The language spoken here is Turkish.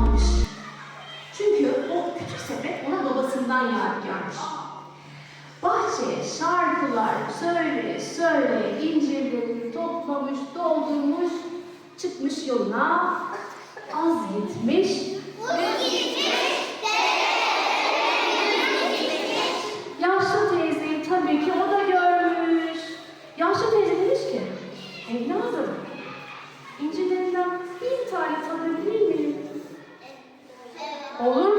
almış. Çünkü o küçük sepet ona babasından yar gelmiş. Bahçeye şarkılar söyle söyle incirleri toplamış, doldurmuş, çıkmış yoluna az gitmiş. Uz gitmiş, Yaşlı teyzeyi tabii ki o 어느